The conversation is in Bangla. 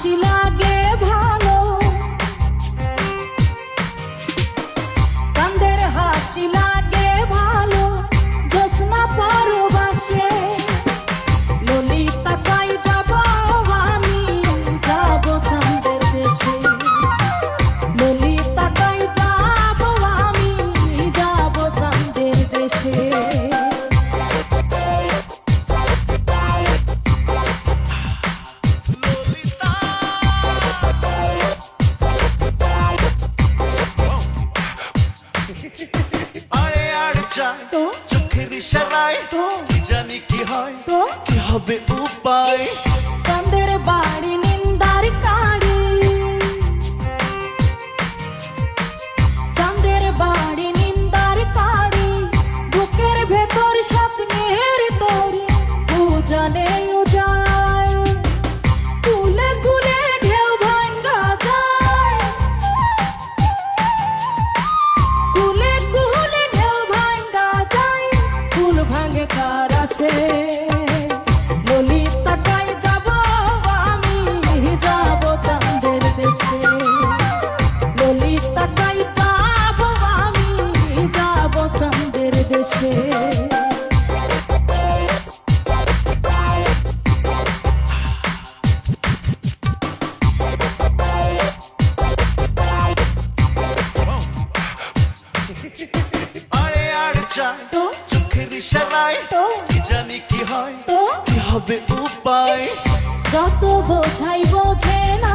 Sheila. আরে আর চাই তো? চোখের ইশারায় তো? কি জানি কি হয় তো? কি হবে উপায়? কার আসে? ললিতা কাই যাব আমি যাব চাঁদের দেশে। ললিতা কাই যাব আমি যাব চাঁদের দেশে। চোখের ইশারায় কি জানি কি হয় কি হবে উপায়? যত বোঝাই বোঝে না